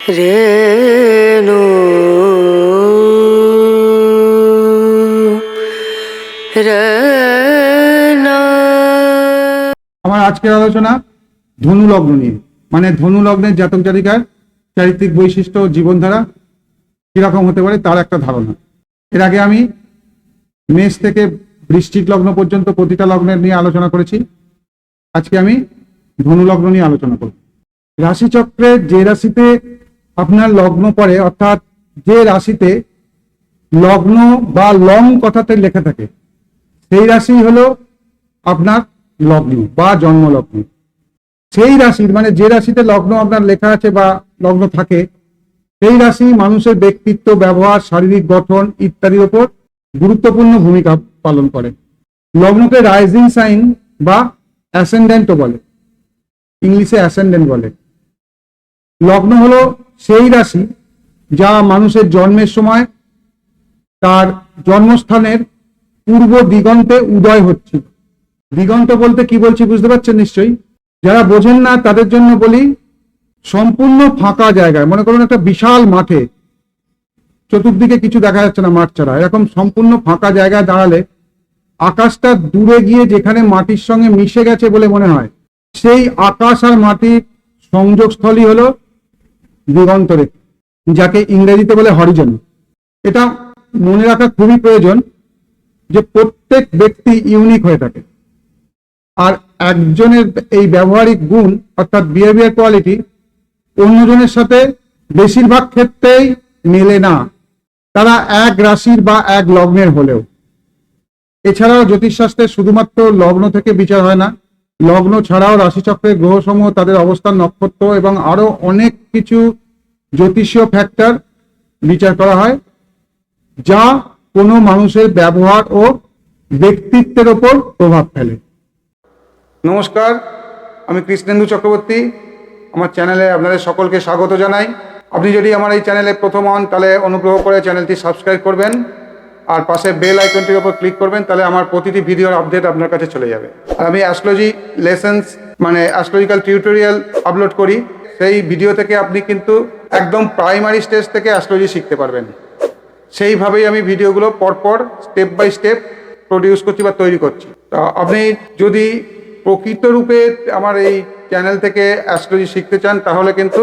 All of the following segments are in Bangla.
রেণু আমার আজকের আলোচনা ধনু লগ্ন নিয়ে। মানে ধনু লগ্নের জাতক জাতিকার চারিত্রিক বৈশিষ্ট্য জীবনধারা কীরকম হতে পারে তার একটা ধারণা। এর আগে আমি মেষ থেকে বৃশ্চিক লগ্ন পর্যন্ত প্রতিটা লগ্নের নিয়ে আলোচনা করেছি। আজকে আমি ধনু লগ্ন নিয়ে আলোচনা করব। রাশিচক্রে যে রাশিতে আপনার লগ্ন পড়ে অর্থাৎ যে রাশিতে লগ্ন বা লং কথাতে লেখা থাকে, সেই রাশি হলো আপনার লগ্ন বা জন্মলগ্ন। সেই রাশির মানে যে রাশিতে লগ্ন আপনার লেখা আছে বা লগ্ন থাকে, সেই রাশি মানুষের ব্যক্তিত্ব, ব্যবহার, শারীরিক গঠন ইত্যাদির ওপর গুরুত্বপূর্ণ ভূমিকা পালন করে। লগ্নকে রাইজিং সাইন বা অ্যাসেন্ডেন্টও বলে। ইংলিশে অ্যাসেন্ডেন্ট বলে। লগ্ন হলো সেই রাশি যা মানুষের জন্মের সময় তার জন্মস্থানের পূর্ব দিগন্তে উদয় হচ্ছিল। দিগন্ত বলতে কি বলছি বুঝতে পারছেন নিশ্চয়ই? যারা বোঝেন না, তাদের জন্য বলি সম্পূর্ণ ফাঁকা জায়গায় মনে করুন একটা বিশাল মাঠে। চতুর্দিকে কিছু দেখা যাচ্ছে না মাঠ ছাড়া। এরকম সম্পূর্ণ ফাঁকা জায়গায় দাঁড়ালে আকাশটা দূরে গিয়ে যেখানে মাটির সঙ্গে মিশে গেছে বলে মনে হয়, সেই আকাশ আর মাটির সংযোগস্থলই হলো দিগন্ত রেখা যাকে ইংরেজিতে বলে হরিজন। এটা মনে রাখা খুবই প্রয়োজন যে প্রত্যেক ব্যক্তি ইউনিক হয়ে থাকে। আর একজনের এই ব্যবহারিক গুণ, অর্থাৎ বিহেভিয়ার কোয়ালিটি অন্যজনের সাথে বেশিরভাগ ক্ষেত্রেই মেলে না। তারা এক রাশির বা এক লগ্নের হলেও। এছাড়াও জ্যোতিষশাস্ত্রে শুধুমাত্র লগ্ন থেকে বিচার হয় না লগ্ন ছাড়াও রাশিচক্রের গ্রহসমূহ তাদের অবস্থান, নক্ষত্র এবং আরও অনেক কিছু জ্যোতিষীয় ফ্যাক্টর বিচার করা হয়, যা কোনো মানুষের ব্যবহার ও ব্যক্তিত্বের ওপর প্রভাব ফেলে। নমস্কার, আমি কৃষ্ণেন্দু চক্রবর্তী। আমার চ্যানেলে আপনাদের সকলকে স্বাগত জানাই। আপনি যদি আমার এই চ্যানেলে প্রথম হন, তাহলে অনুগ্রহ করে চ্যানেলটি সাবস্ক্রাইব করবেন। আর পাশে বেল আইকনটির ওপর ক্লিক করবেন, তাহলে আমার প্রতিটি ভিডিওর আপডেট আপনার কাছে চলে যাবে। আর আমি অ্যাস্ট্রোলজি লেসেন্স মানে অ্যাস্ট্রোলজিক্যাল টিউটোরিয়াল আপলোড করি, সেই ভিডিও থেকে আপনি কিন্তু একদম প্রাইমারি স্টেজ থেকে অ্যাস্ট্রোলজি শিখতে পারবেন। সেইভাবেই আমি ভিডিওগুলো পরপর স্টেপ বাই স্টেপ প্রডিউস করছি বা তৈরি করছি। তা আপনি যদি প্রকৃত রূপে আমার এই চ্যানেল থেকে অ্যাস্ট্রোলজি শিখতে চান, তাহলে কিন্তু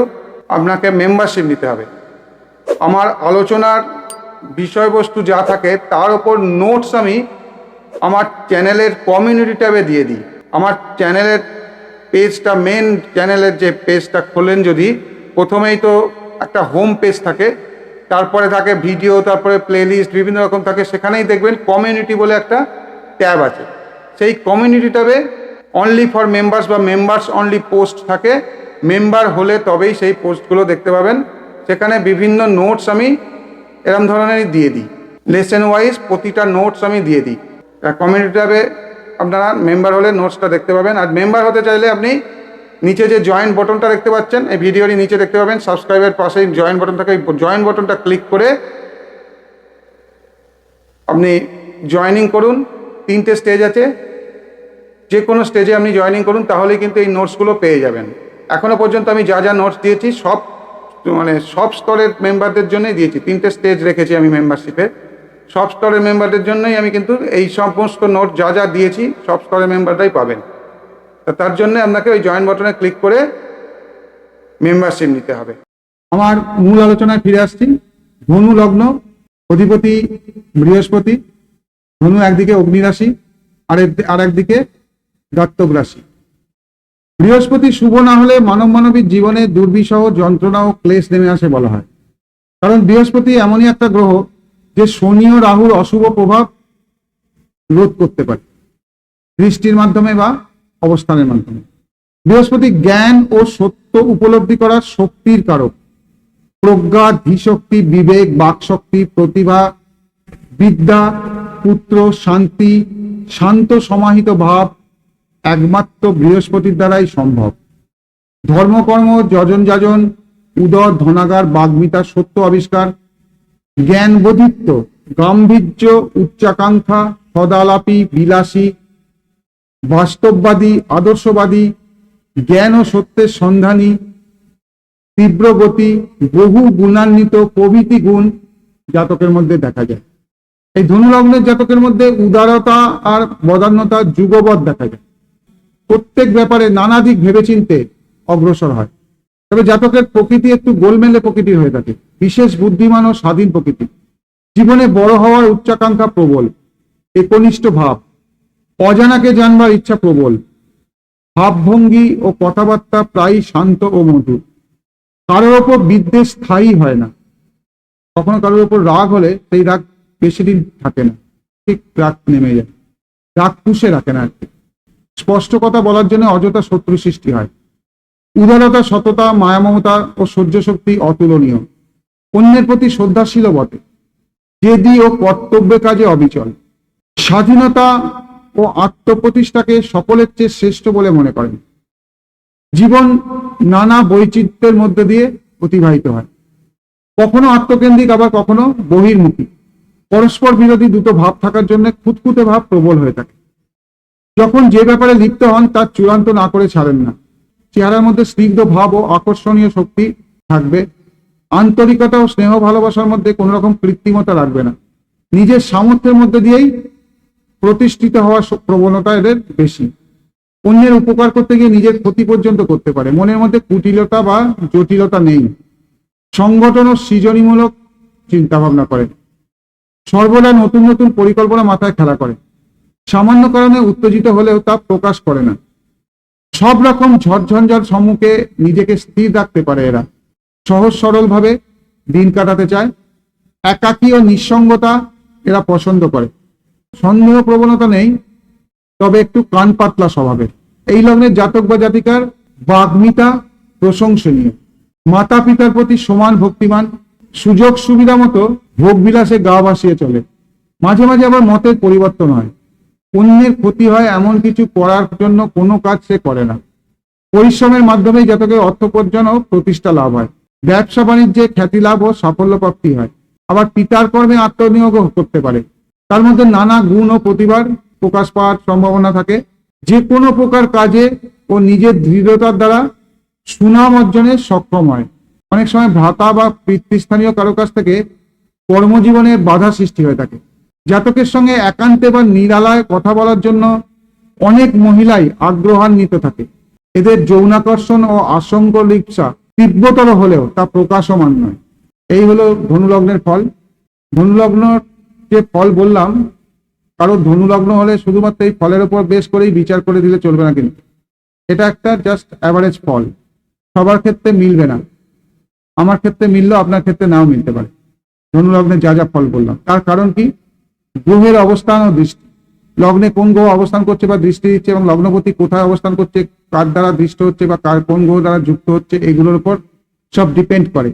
আপনাকে মেম্বারশিপ নিতে হবে। আমার আলোচনার বিষয়বস্তু যা থাকে, তার ওপর নোটস আমি আমার চ্যানেলের কমিউনিটি ট্যাবে দিয়ে দিই। আমার চ্যানেলের পেজটা মেন চ্যানেলের যে পেজটা খোলেন যদি, প্রথমেই তো একটা হোম পেজ থাকে, তারপরে থাকে ভিডিও তারপরে প্লেলিস্ট বিভিন্ন রকম থাকে, সেখানেই দেখবেন কমিউনিটি বলে একটা ট্যাব আছে। সেই কমিউনিটি ট্যাবে অনলি ফর মেম্বার্স বা মেম্বার্স অনলি পোস্ট থাকে। মেম্বার হলে তবেই সেই পোস্টগুলো দেখতে পাবেন। সেখানে বিভিন্ন নোটস আমি এরম ধরনেরই দিয়ে দিই। লেসেন ওয়াইজ প্রতিটা নোটস আমি দিয়ে দিই। কমিউনিটি ট্যাবে আপনারা মেম্বার হলে নোটসটা দেখতে পাবেন। আর মেম্বার হতে চাইলে আপনি নিচে যে জয়েন্ট বটনটা দেখতে পাচ্ছেন, এই ভিডিওরই নিচে দেখতে পাবেন। সাবস্ক্রাইবের পাশেই জয়েন্ট বটন থাকে। জয়েন বটনটা ক্লিক করে আপনি জয়েনিং করুন। তিনটে স্টেজ আছে। যে কোনো স্টেজে আপনি জয়েনিং করুন, তাহলেই কিন্তু এই নোটসগুলো পেয়ে যাবেন। এখনও পর্যন্ত আমি যা যা নোটস দিয়েছি, সব মানে সব স্তরের মেম্বারদের জন্যই দিয়েছি। তিনটে স্টেজ রেখেছি আমি মেম্বারশিপে সব স্তরের মেম্বারদের জন্যই আমি কিন্তু এই সমস্ত নোট যা যা দিয়েছি, সব স্তরের মেম্বাররাই পাবেন। তা তার জন্য আপনাকে ওই জয়েন বাটনে ক্লিক করে মেম্বারশিপ নিতে হবে। আমার মূল আলোচনায় ফিরে আসছি। ধনু লগ্ন, অধিপতি বৃহস্পতি, ধনু একদিকে অগ্নিরাশি আর আর একদিকে দত্তক রাশি। বৃহস্পতি শুভ না হলে মানব মানবীর জীবনে দুর্বিষহ যন্ত্রণা ও ক্লেশ নেমে আসে বলা হয়। কারণ বৃহস্পতি এমনই একটা গ্রহ যে শনি ও রাহুর অশুভ প্রভাব রোধ করতে পারে। দৃষ্টির মাধ্যমে বা অবস্থানের মাধ্যমে। বৃহস্পতি জ্ঞান ও সত্য উপলব্ধি করার শক্তির কারক। প্রজ্ঞা, ধীশক্তি, বিবেক, বাকশক্তি, প্রতিভা, বিদ্যা, পুত্র, শান্তি, শান্ত সমাহিত ভাব একমাত্র বৃহস্পতির দ্বারাই সম্ভব। ধর্মকর্ম, যজন যাজন, উদর, ধনাগার, বাগ্মিতা, সত্য আবিষ্কার জ্ঞান বোধিত্ব গাম্ভীর্য, উচ্চাকাঙ্ক্ষা, সদালাপী, বিলাসী, বাস্তববাদী, আদর্শবাদী, জ্ঞান ও সত্যের সন্ধানী, তীব্র গতি, বহু গুণান্বিত প্রভৃতি গুণ জাতকের মধ্যে দেখা যায়। এই ধনুলগ্নের জাতকের মধ্যে উদারতা আর বদান্যতা যুগবৎ দেখা যায়। প্রত্যেক ব্যাপারে নানা দিক ভেবেচিন্তে অগ্রসর হয়। তবে জাতকের প্রকৃতি একটু গোলমেলে প্রকৃতির হয়ে থাকে, বিশেষ বুদ্ধিমান ও স্বাধীন প্রকৃতি। জীবনে বড় হওয়ার উচ্চাকাঙ্ক্ষা প্রবল, একনিষ্ঠ ভাব, অজানাকে জানবার ইচ্ছা প্রবল। ভাবভঙ্গি ও কথাবার্তা প্রায় শান্ত ও মধুর। কারোর ওপর বিদ্বেষ স্থায়ী হয় না। কখনো কারোর ওপর রাগ হলে সেই রাগ বেশি দিন থাকে না, ঠিক রাগ নেমে যায় রাগ পুষে রাখে না আর কি। স্পষ্ট কথা বলার জন্য অযথা শত্রু সৃষ্টি হয়। উদারতা, সততা, মায়ামমতা ও সহ্য শক্তি অতুলনীয়। অন্যের প্রতি শ্রদ্ধাশীল বটে। জেদি ও কর্তব্যে কাজে অবিচল। স্বাধীনতা ও আত্মপ্রতিষ্ঠাকে সকলের চেয়ে শ্রেষ্ঠ বলে মনে করেন। জীবন নানা বৈচিত্র্যের মধ্যে দিয়ে অতিবাহিত হয়। কখনো আত্মকেন্দ্রিক, আবার কখনো বহির্মুখী। পরস্পর বিরোধী দুটো ভাব থাকার জন্য খুঁতখুঁতে ভাব প্রবল হয়ে থাকে। যখন যে ব্যাপারে লিপ্ত হন, তার চূড়ান্ত না করে ছাড়েন না। চেহারার মধ্যে স্নিগ্ধ ভাব ও আকর্ষণীয় শক্তি থাকবে। আন্তরিকতা ও স্নেহ ভালোবাসার মধ্যে কোনো রকম কৃত্রিমতা রাখবে না। নিজের সামর্থ্যের মধ্যে দিয়েই প্রতিষ্ঠিত হওয়ার প্রবণতা এদের বেশি। অন্যের উপকার করতে গিয়ে নিজের ক্ষতি পর্যন্ত করতে পারে। মনের মধ্যে কুটিলতা বা জটিলতা নেই। সংগঠন ও সৃজনীমূলক চিন্তা ভাবনা করে। সর্বদা নতুন নতুন পরিকল্পনা মাথায় খেলা করে। সামান্য কারণে উত্তেজিত হলেও তা প্রকাশ করে না। সব রকম ঝড়ঝঞ্ঝার সম্মুখে নিজেকে স্থির রাখতে পারে এরা। সহজ সরল ভাবে দিন কাটাতে চায়। একাকী ও নিঃসঙ্গতা এরা পছন্দ করে। সন্দেহ প্রবণতা নেই, তবে একটু কান পাতলা স্বভাবের। এই লগ্নের জাতক বা জাতিকার বাগ্মিতা প্রশংসনীয়। মাতা পিতার প্রতি সমান ভক্তিমান সুযোগ সুবিধা মতো ভোগ বিলাসে গা ভাসিয়ে চলে। মাঝে মাঝে আবার মতের পরিবর্তন হয়। অন্যের ক্ষতি হয় এমন কিছু করার জন্য কোনো কাজ সে করে না। পরিশ্রমের মাধ্যমেই জাতকের অর্থোপার্জন ও প্রতিষ্ঠা লাভ হয়। ব্যবসা বাণিজ্যে খ্যাতি লাভ ও সাফল্য প্রাপ্তি হয়। আবার পিতার কর্মে আত্মনিয়োগও করতে পারে। তার মধ্যে নানা গুণ ও প্রতিভার প্রকাশ পাওয়ার সম্ভাবনা থাকে। যে কোনো প্রকার কাজে ও নিজের দৃঢ়তার দ্বারা সুনাম অর্জনে সক্ষম হয়। অনেক সময় ভ্রাতা বা পিতৃস্থানীয় কারও কাছ থেকে কর্মজীবনে বাধা সৃষ্টি হয়ে থাকে। জাতকের সঙ্গে একান্তে বা নিরালায় কথা বলার জন্য অনেক মহিলাই আগ্রহান্বিত থাকে। এদের যৌনাকর্ষণ ও আশঙ্ক লিপ্সা তীব্রতর হলেও তা প্রকাশমান নয়। এই হলো ধনুলগ্নের ফল। ধনুলগ্ন যে ফল বললাম, কারও ধনুলগ্ন হলে শুধুমাত্র এই ফলের উপর বেশ করেই বিচার করে দিলে চলবে না কিন্তু। এটা একটা জাস্ট অ্যাভারেজ ফল। সবার ক্ষেত্রে মিলবে না। আমার ক্ষেত্রে মিললেও আপনার ক্ষেত্রে নাও মিলতে পারে। ধনুলগ্নে যা যা ফল বললাম। তার কারণ কি? গ্রহের অবস্থান ও দৃষ্টি। লগ্নে কোন গ্রহ অবস্থান করছে বা দৃষ্টি দিচ্ছে এবং লগ্নপতি কোথায় অবস্থান করছে, কার দ্বারা দৃষ্ট হচ্ছে বা কার কোন গ্রহ দ্বারা যুক্ত হচ্ছে, এগুলোর উপর সব ডিপেন্ড করে।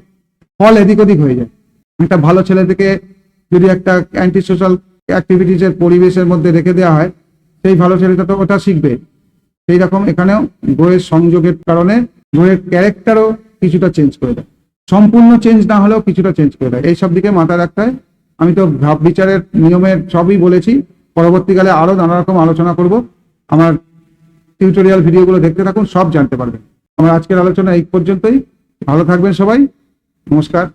ফল এদিক ওদিক হয়ে যায়। একটা ভালো ছেলে থেকে যদি একটা অ্যান্টি সোশ্যাল অ্যাক্টিভিটিস এর পরিবেশের মধ্যে রেখে দেওয়া হয়, সেই ভালো ছেলেটা তো ওটা শিখবে। সেই রকম এখানেও গ্রহের সংযোগের কারণে গ্রহের ক্যারেক্টারও কিছুটা চেঞ্জ করে দেয়। সম্পূর্ণ চেঞ্জ না হলেও কিছুটা চেঞ্জ করে দেয়। এইসব দিকে মাথায় রাখতে হয়। আমি তো ভাব বিচারের নিয়মের সবই বলেছি। পরবর্তীকালে আরও নানা রকম আলোচনা করব। আমার টিউটোরিয়াল ভিডিওগুলো দেখতে থাকুন, সব জানতে পারবেন। আমার আজকের আলোচনা এই পর্যন্তই। ভালো থাকবেন সবাই। নমস্কার।